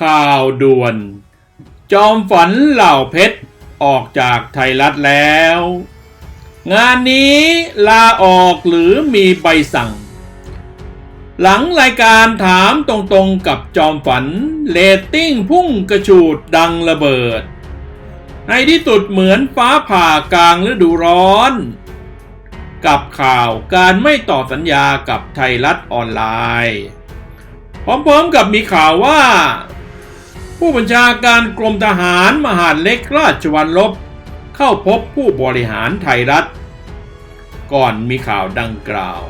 ข่าวด่วน จอมฝันเหล่าเพชร ออกจากไทยรัฐแล้ว งานนี้ลาออกหรือมีใบสั่ง หลังรายการถามตรงๆกับจอมฝันเรตติ้งพุ่งกระฉูดดังระเบิด ในที่สุดเหมือนฟ้าผ่ากลางฤดูร้อน กับข่าวการไม่ต่อสัญญากับไทยรัฐออนไลน์พร้อมๆกับมีข่าวว่า ผู้บัญชาการกรมทหารมหาดเล็กราชวัลลบ เข้าพบผู้บริหารไทยรัฐ ก่อนมีข่าวดังกล่าว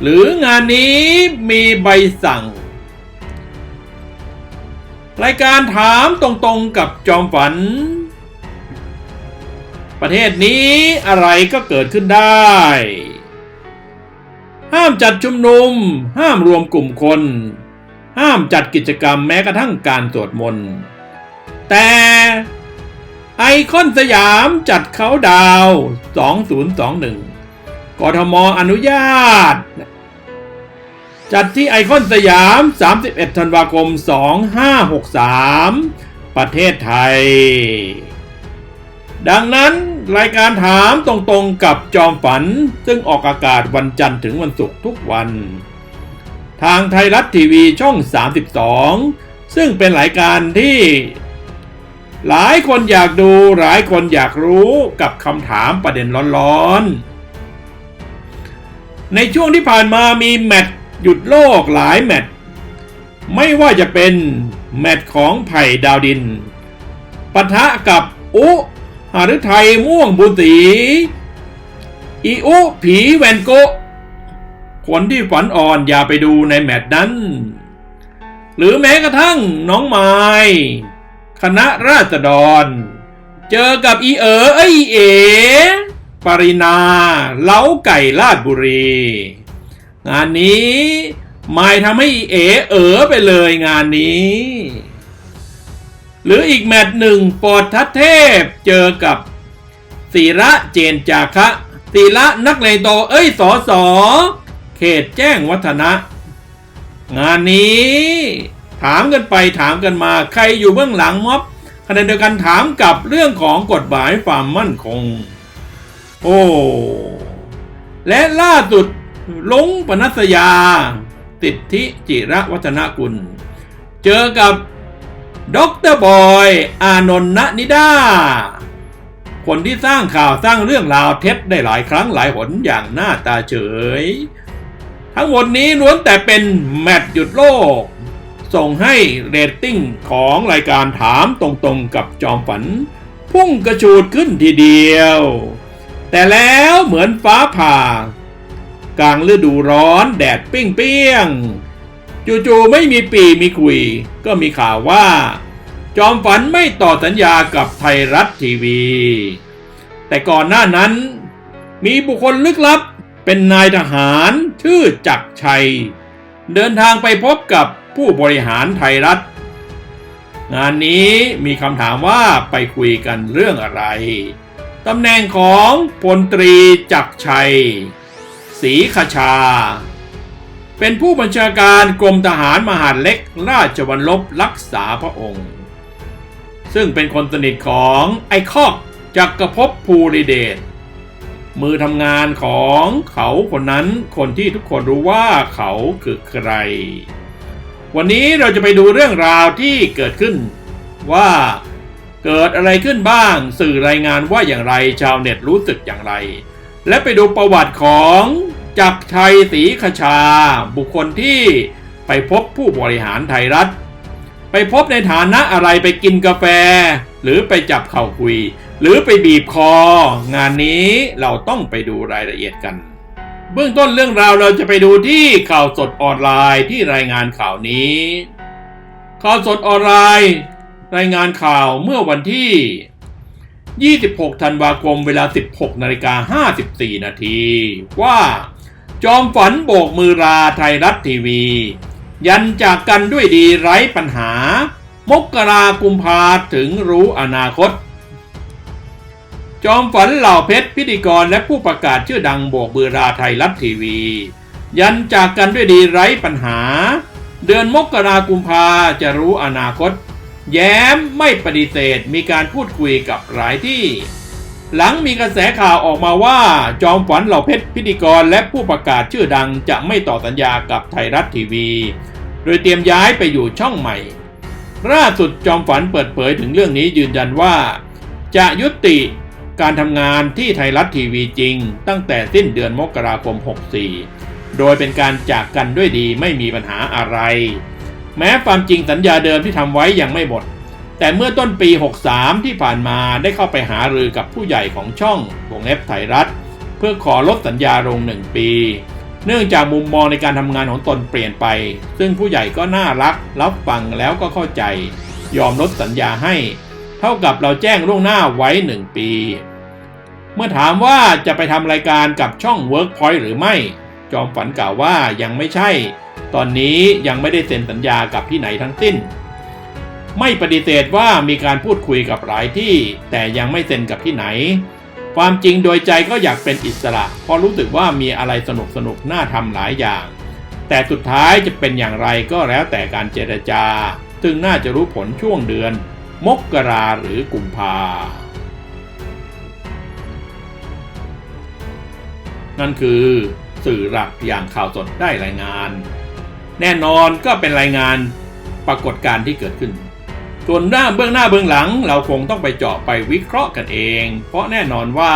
หรืองานนี้มีใบสั่ง รายการถามตรงๆกับจอมฝัน ประเทศนี้อะไรก็เกิดขึ้นได้ ห้ามจัดชุมนุม ห้ามรวมกลุ่มคน ห้ามจัดกิจกรรมแม้กระทั่งการสวดมนต์ แต่ไอคอนสยามจัดเขาดาวน์2021 กทมอนุญาต จัดที่ไอคอนสยาม 31 ธันวาคม 2563 ประเทศไทย ดังนั้นรายการถามตรงๆกับจอมฝัน ซึ่งออกอากาศวันจันทร์ถึงวันศุกร์ทุกวัน ทางไทยรัฐทีวีช่อง 32 ซึ่งเป็นรายการที่ หลายคนอยากดูหลายคนอยากรู้กับคำถามประเด็นร้อนๆ ในช่วงที่ผ่านมามีแมตช์หยุดโลกหลายแมตช์ไม่ว่าจะเป็นแมตช์ของไผ่ดาวดินปะทะกับอุหฤทัยม่วงบุญศรีอีอุผีแวนโกะ คนที่ฝันอ่อนอย่าไปดูในแมตช์นั้น หรือแม้กระทั่งน้องไม้คณะราษฎร เจอกับอีเอ๋อไอเอ๋ปรินาเล้าไก่ลาดบุรี งานนี้ไม่ทำให้อีเอ๋เอ๋อไปเลยงานนี้ หรืออีกแมตช์หนึ่งปอดทัดเทพเจอกับศิระเจนจาคะศิระนักเลงโตเอ้ยสอสอ เขตแจ้งวัฒนะ งานนี้ ถามกันไปถามกันมาใครอยู่เบื้องหลังม็อบขณะเดียวกันถามกับเรื่องของกฎหมายความมั่นคง โอ้และล่าสุดลงปนัสยา ติดทิจิระวัฒนกุล เจอกับด็อกเตอร์บอยอานนท์ณนิดา คนที่สร้างข่าวสร้างเรื่องราวเท็จได้หลายครั้งหลายหนอย่างหน้าตาเฉย ทั้งหมดนี้ล้วนแต่เป็นแมตช์หยุดโลก ส่งให้เรตติ้งของรายการถามตรงๆกับจอมฝัน พุ่งกระชูดขึ้นทีเดียว แต่แล้วเหมือนฟ้าผ่า กลางฤดูร้อนแดดปิ้งเปี้ยงจู่ๆไม่มีปีมีคุย ก็มีข่าวว่า จอมฝันไม่ต่อสัญญากับไทยรัฐทีวี แต่ก่อนหน้านั้น มีบุคคลลึกลับ เป็นนายทหารชื่อจักชัย เดินทางไปพบกับผู้บริหารไทยรัฐ งานนี้มีคำถามว่าไปคุยกันเรื่องอะไรตำแหน่งของพลตรีจักชัยศรีขชา เป็นผู้บัญชาการกรมทหารมหาดเล็กราชวัลลบรักษาพระองค์ ซึ่งเป็นคนสนิทของไอคอกจักรภพภูริเดช มือทำงานของเขาคนนั้นคนที่ทุกคนรู้ว่าเขาคือใคร วันนี้เราจะไปดูเรื่องราวที่เกิดขึ้น ว่าเกิดอะไรขึ้นบ้าง สื่อรายงานว่าอย่างไรชาวเน็ตรู้สึกอย่างไร และไปดูประวัติของจักรชัยศรีขชา บุคคลที่ไปพบผู้บริหารไทยรัฐ ไปพบในฐานะอะไรไปกินกาแฟ หรือไปจับเข่าคุย หรือไปบีบคอ งานนี้เราต้องไปดูรายละเอียดกัน เบื้องต้นเรื่องราวเราจะไปดูที่ข่าวสดออนไลน์ที่รายงานข่าวนี้ ข่าวสดออนไลน์ รายงานข่าวเมื่อวันที่ 26 ธันวาคมเวลา 16นาฬิกา54 นาทีว่าจอมฝันโบกมือลาไทยรัฐทีวี ยันจากกันด้วยดีไร้ปัญหา มกรากุมภาถึงรู้อนาคต จอมฝันเหล่าเพชรพิธีกรและผู้ประกาศชื่อดังโบกมือลาไทยรัฐทีวี ยันจากกันด้วยดีไร้ปัญหา เดือนมกรากุมภาจะรู้อนาคต แย้มไม่ปฏิเสธมีการพูดคุยกับหลายที่ หลังมีกระแสข่าวออกมาว่า จอมฝันเหล่าเพชรพิธีกรและผู้ประกาศชื่อดังจะไม่ต่อสัญญากับไทยรัฐทีวี โดยเตรียมย้ายไปอยู่ช่องใหม่ ล่าสุดจอมฝันเปิดเผยถึงเรื่องนี้ยืนยันว่า จะยุติการทำงานที่ไทยรัฐทีวีจริง ตั้งแต่สิ้นเดือนมกราคม 64 โดยเป็นการจากกันด้วยดีไม่มีปัญหาอะไร แม้ความจริงสัญญาเดิมที่ทำไว้ยังไม่หมด แต่เมื่อต้นปี 63 ที่ผ่านมาได้เข้าไปหารือกับผู้ใหญ่ของช่องวงเล็บไทยรัฐ เพื่อขอลดสัญญาลงหนึ่งปี เนื่องจากมุมมองในการทำงานของตนเปลี่ยนไป ซึ่งผู้ใหญ่ก็น่ารัก รับฟังแล้วก็เข้าใจ ยอมลดสัญญาให้ เท่ากับเราแจ้งล่วงหน้าไว้หนึ่งปี เมื่อถามว่าจะไปทำรายการกับช่อง Workpoint หรือไม่ จอมฝันกล่าวว่ายังไม่ใช่ ตอนนี้ยังไม่ได้เซ็นสัญญากับที่ไหนทั้งสิ้น ไม่ปฏิเสธว่ามีการพูดคุยกับหลายที่ แต่ยังไม่เซ็นกับที่ไหน ความจริงโดยใจก็อยากเป็นอิสระ เพราะรู้สึกว่ามีอะไรสนุกสนุกน่าทำหลายอย่าง แต่สุดท้ายจะเป็นอย่างไรก็แล้วแต่การเจรจา ซึ่งน่าจะรู้ผลช่วงเดือน มกราหรือกุมภานั่นคือสื่อหลักอย่างข่าวสดได้รายงาน แน่นอนก็เป็นรายงานปรากฏการณ์ที่เกิดขึ้น ส่วนหน้าเบื้องหน้าเบื้องหลัง เราคงต้องไปเจาะไปวิเคราะห์กันเอง เพราะแน่นอนว่า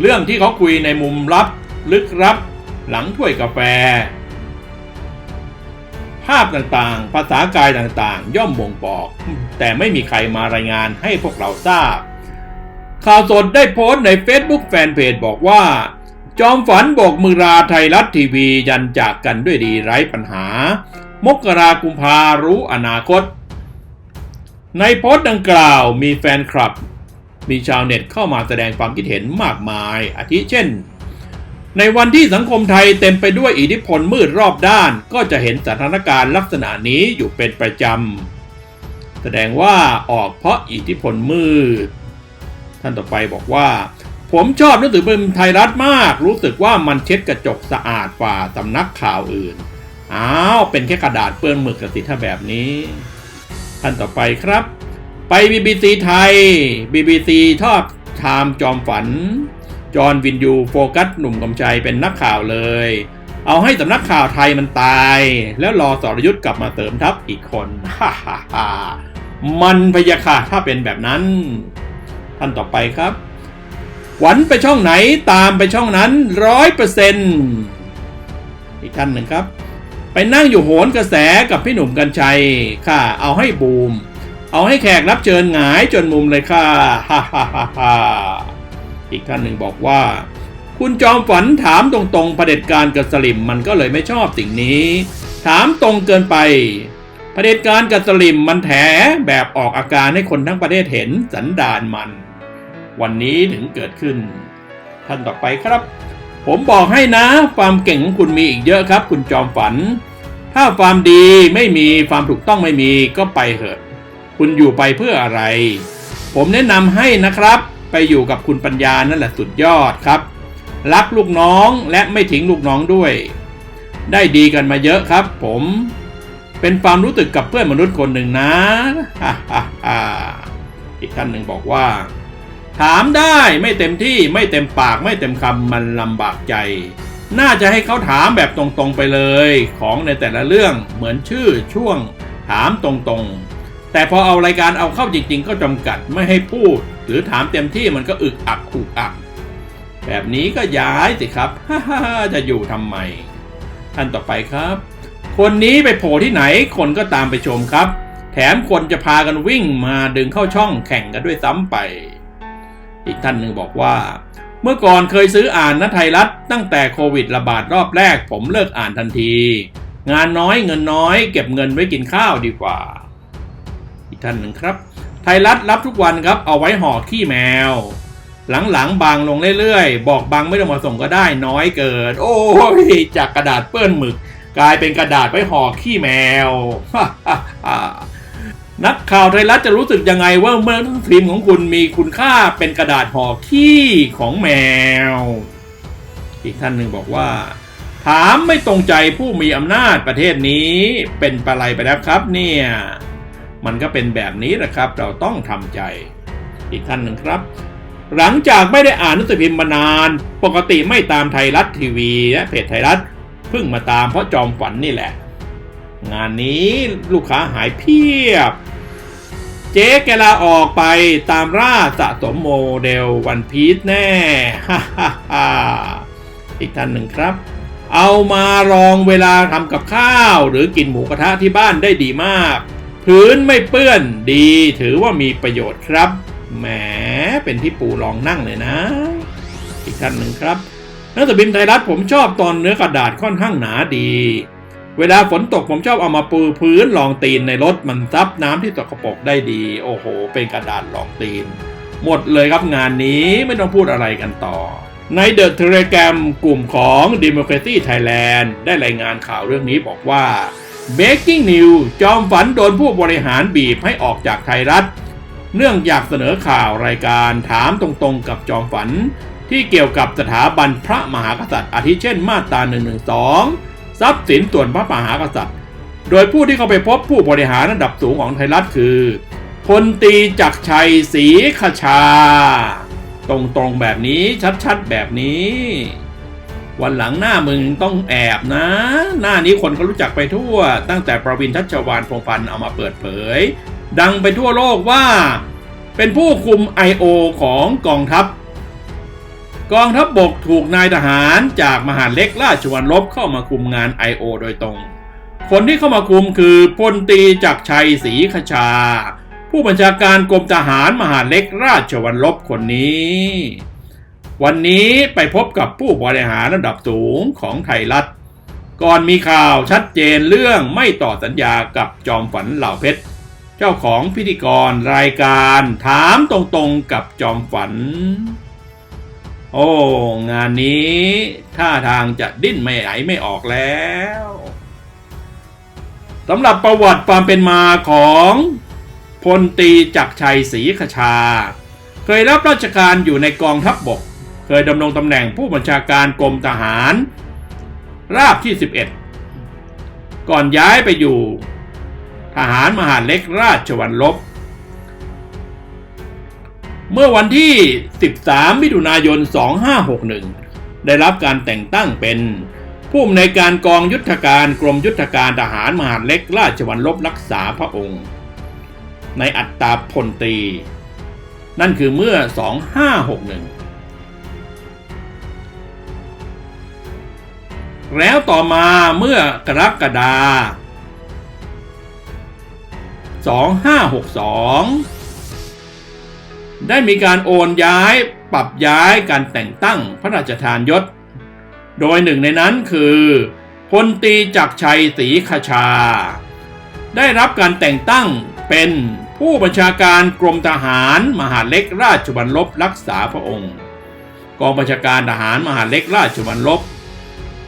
เรื่องที่เขาคุยในมุมลับ ลึกลับ หลังถ้วยกาแฟ ภาพต่างๆ ภาษากายต่างๆ ย่อมบ่งบอก แต่ไม่มีใครมารายงานให้พวกเราทราบ ข่าวสดได้โพสต์ใน Facebook แฟนเพจบอกว่า จอมฝันโบกมือราไทยรัฐทีวียันจากกันด้วยดีไร้ปัญหา มกรากุมภารู้อนาคต ในโพสต์ดังกล่าวมีแฟนคลับ มีชาวเน็ตเข้ามาแสดงความคิดเห็นมากมาย อาทิเช่น ในวันที่สังคมไทยเต็มไปด้วยอิทธิพลมืดรอบด้าน ก็จะเห็นสถานการณ์ลักษณะนี้อยู่เป็นประจำ แสดงว่าออกเพราะอิทธิพลมืด ท่านต่อไปบอกว่า ผมชอบหนังสือพิมพ์ไทยรัฐมาก รู้สึกว่ามันเช็ดกระจกสะอาดกว่าสำนักข่าวอื่น อ้าว เป็นแค่กระดาษเปื้อนหมึกกสิถ้าแบบนี้ ท่านต่อไปครับ ไป BBC ไทย BBC ทอดไทม์จอมฝัน จอห์นวินยูโฟกัสหนุ่มกำชัยเป็นนักข่าวเลย เอาให้สำนักข่าวไทยมันตาย แล้วรอสรยุทธ์กลับมาเสริมทัพอีกคนฮ่าฮ่าฮ่ามันพยาค่ะถ้าเป็นแบบนั้น ท่านต่อไปครับ หวันไปช่องไหนตามไปช่องนั้นร้อยเปอร์เซนต์อีกท่านหนึ่งครับ ไปนั่งอยู่โหนกระแสกับพี่หนุ่มกัญชัยค่ะ เอาให้บูม เอาให้แขกรับเชิญหงายจนมุมเลยค่ะฮ่าฮ่าฮ่าฮ่าอีกท่านหนึ่งบอกว่า คุณจอมฝันถามตรงๆเผด็จการกับสลิมมันก็เลยไม่ชอบสิ่งนี้ ถามตรงเกินไปเผด็จการกับสลิมมันแถแบบออกอาการให้คนทั้งประเทศเห็นสันดานมัน วันนี้ถึงเกิดขึ้น ท่านต่อไปครับ ผมบอกให้นะความเก่งของคุณมีอีกเยอะครับ คุณจอมฝัน ถ้าความดีไม่มีความถูกต้องไม่มีก็ไปเถอะ คุณอยู่ไปเพื่ออะไร ผมแนะนำให้นะครับ ไปอยู่กับคุณปัญญานั่นแหละสุดยอดครับ รักลูกน้องและไม่ทิ้งลูกน้องด้วย ได้ดีกันมาเยอะครับ ผม เป็นความรู้สึกกับเพื่อนมนุษย์คนหนึ่งนะอีกท่านหนึ่งบอกว่า ถามได้ไม่เต็มที่ไม่เต็มปากไม่เต็มคำมันลำบากใจ น่าจะให้เขาถามแบบตรงๆไปเลยของในแต่ละเรื่องเหมือนชื่อช่วงถามตรงๆ แต่พอเอารายการเอาเข้าจริง ๆ ก็จำกัดไม่ให้พูด หรือถามเต็มที่มันก็อึกอักขุกอัก แบบนี้ก็ย้ายสิครับฮ่าฮจะอยู่ทำไมท่านต่อไปครับ คนนี้ไปโผล่ที่ไหนคนก็ตามไปชมครับ แถมคนจะพากันวิ่งมาดึงเข้าช่องแข่งกันด้วยซ้ำไป อีกท่านหนึ่งบอกว่า เมื่อก่อนเคยซื้ออ่านนะไทยรัฐตั้งแต่โควิดระบาดรอบแรกผมเลิกอ่านทันที งานน้อยเงินน้อย เก็บเงินไว้กินข้าวดีกว่า อีกท่านหนึ่งครับ ไทยรัฐรับทุกวันครับเอาไว้ห่อขี้แมว หลังๆบางลงเรื่อยๆ บอกบางไม่ต้องมาส่งก็ได้น้อยเกิน โอ้ยจากกระดาษเปื้อนหมึก กลายเป็นกระดาษไว้ห่อขี้แมว นักข่าวไทยรัฐจะรู้สึกยังไงว่าเมื่อทีมของคุณมีคุณค่าเป็นกระดาษห่อขี้ของแมว อีกท่านหนึ่งบอกว่า ถามไม่ตรงใจผู้มีอำนาจประเทศนี้เป็นปะไรไปแล้วครับเนี่ย มันก็เป็นแบบนี้แหละครับ เราต้องทำใจ อีกท่านหนึ่งครับ หลังจากไม่ได้อ่านหนังสือพิมพ์มานาน ปกติไม่ตามไทยรัฐทีวีและเพจไทยรัฐเพิ่งมาตามเพราะจอมฝันนี่แหละ งานนี้ลูกค้าหายเพียบ เจ๊แกลาออกไปตามร่าสะสมโมเดลวันพีซแน่ฮ่าฮ่าฮ่าอีกท่านหนึ่งครับ เอามาลองเวลาทำกับข้าว หรือกินหมูกระทะที่บ้านได้ดีมาก พื้นไม่เปื้อนดีถือว่ามีประโยชน์ครับ แหมเป็นที่ปูลองนั่งเลยนะ อีกท่านหนึ่งครับหนังสือพิมพ์ไทยรัฐผมชอบตอนเนื้อกระดาษค่อนข้างหนาดี เวลาฝนตกผมชอบเอามาปูพื้นรองตีนในรถมันซับน้ำที่ตกกระปกได้ดี โอ้โห เป็นกระดาษรองตีน หมดเลยครับงานนี้ไม่ต้องพูดอะไรกันต่อ ในเดอะเทเลแกรมกลุ่มของ Democracy Thailand ได้รายงานข่าวเรื่องนี้บอกว่า Breaking News จอมฝันโดนผู้บริหารบีบให้ออกจากไทยรัฐ เนื่องอยากเสนอข่าวรายการถามตรงๆกับจอมฝัน ที่เกี่ยวกับสถาบันพระมหากษัตริย์อาทิเช่นมาตรา112 ทรัพย์สินส่วนพระมหากษัตริย์ โดยผู้ที่เข้าไปพบผู้บริหารระดับสูงของไทยรัฐคือพลตีจักชัยศรีขชา ตรงๆแบบนี้ชัดๆแบบนี้ วันหลังหน้ามึงต้องแอบนะ หน้านี้คนก็รู้จักไปทั่ว ตั้งแต่ประวินทัชวานพงพันธ์เอามาเปิดเผย ดังไปทั่วโลกว่า เป็นผู้คุม I.O. ของกองทัพ กองทัพบบกถูกนายทหารจากมหาเล็กราชวัลลบเข้ามาคุมงาน I.O. โดยตรง คนที่เข้ามาคุมคือพลตีจักชัยศรีขชา ผู้บัญชาการกรมทหารมหาเล็กราชวัลลบคนนี้ วันนี้ไปพบกับผู้บริหารระดับสูงของไทยรัฐ ก่อนมีข่าวชัดเจนเรื่องไม่ต่อสัญญากับจอมฝันเหล่าเพชร เจ้าของพิธีกรรายการถามตรงๆกับจอมฝัน โอ้ งานนี้ท่าทางจะดิ้นไม่ไหลไม่ออกแล้วสำหรับประวัติความเป็นมาของพลตีจักชัยศรีขชา เคยรับราชการอยู่ในกองทัพบบก เคยดำรงตำแหน่งผู้บัญชาการกรมทหาร ราบที่ 11 ก่อนย้ายไปอยู่ ทหารมหาเล็กราชวัลลบ เมื่อวันที่ 13 มิถุนายน 2561 ได้รับการแต่งตั้งเป็น ผู้อำนวยการกองยุทธการกรมยุทธการทหารมหาดเล็กราชวัลลบรักษาพระองค์ ในอัตราพลตรี นั่นคือเมื่อ 2561แล้วต่อมาเมื่อกรกฎา2562 ได้มีการโอนย้ายปรับย้ายการแต่งตั้งพระราชทานยศ โดยหนึ่งในนั้นคือพลตีจักชัยศรีขชา ได้รับการแต่งตั้งเป็นผู้บัญชาการกรมทหารมหาเล็กราชบัลลบรักษาพระองค์ กองบัญชาการทหารมหาเล็กราชบัลลบ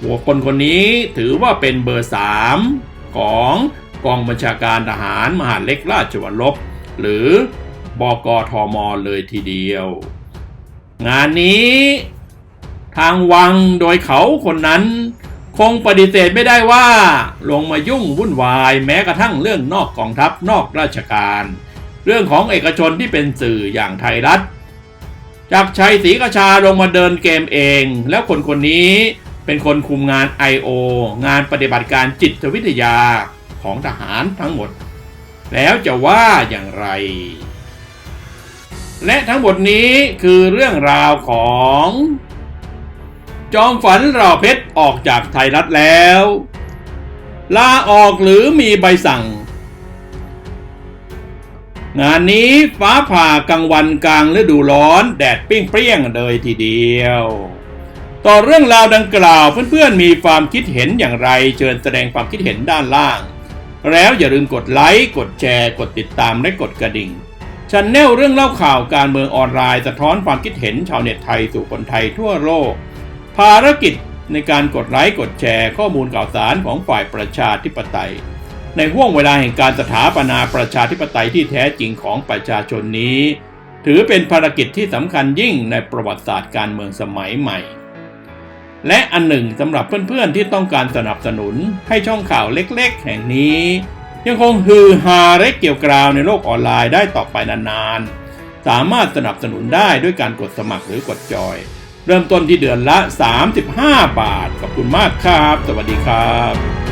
หัวคนคนนี้ถือว่าเป็นเบอร์สามของกองบัญชาการทหารมหาเล็กราชวัลลบหรือ บกทมเลยทีเดียว งานนี้ทางวังโดยเขาคนนั้น คงปฏิเสธไม่ได้ว่า ลงมายุ่งวุ่นวายแม้กระทั่งเรื่องนอกกองทัพนอกราชการ เรื่องของเอกชนที่เป็นสื่ออย่างไทยรัฐจากชัยศรีกชาลงมาเดินเกมเอง แล้วคนคนนี้เป็นคนคุมงาน I.O. งานปฏิบัติการจิตวิทยาของทหารทั้งหมด แล้วจะว่าอย่างไร และทั้งหมดนี้คือเรื่องราวของ จอมฝันราเพชรออกจากไทยรัฐแล้ว ลาออกหรือมีใบสั่ง งานนี้ฟ้าผ่ากลางวันกลางฤดูร้อนแดดเปรี้ยงๆเลยทีเดียว ต่อเรื่องราวดังกล่าวเพื่อนๆมีความคิดเห็นอย่างไรเชิญแสดงความคิดเห็นด้านล่าง แล้วอย่าลืมกดไลค์กดแชร์ กดติดตามและกดกระดิ่ง ชันแนลเรื่องเล่าข่าวการเมืองออนไลน์สะท้อนความคิดเห็นชาวเน็ตไทยสู่คนไทยทั่วโลก ภารกิจในการกดไลค์กดแชร์ข้อมูลข่าวสารของฝ่ายประชาธิปไตย ในห่วงเวลาแห่งการสถาปนาประชาธิปไตยที่แท้จริงของประชาชนนี้ ถือเป็นภารกิจที่สำคัญยิ่งในประวัติศาสตร์การเมืองสมัยใหม่ และอันหนึ่งสำหรับเพื่อนๆที่ต้องการสนับสนุนให้ช่องข่าวเล็ก ๆ แห่งนี้ ยังคงฮือฮาและเกี่ยวกราวในโลกออนไลน์ได้ต่อไปนานๆ สามารถสนับสนุนได้ด้วยการกดสมัครหรือกดจอย เริ่มต้นที่เดือนละ 35 บาทขอบคุณมากครับ สวัสดีครับ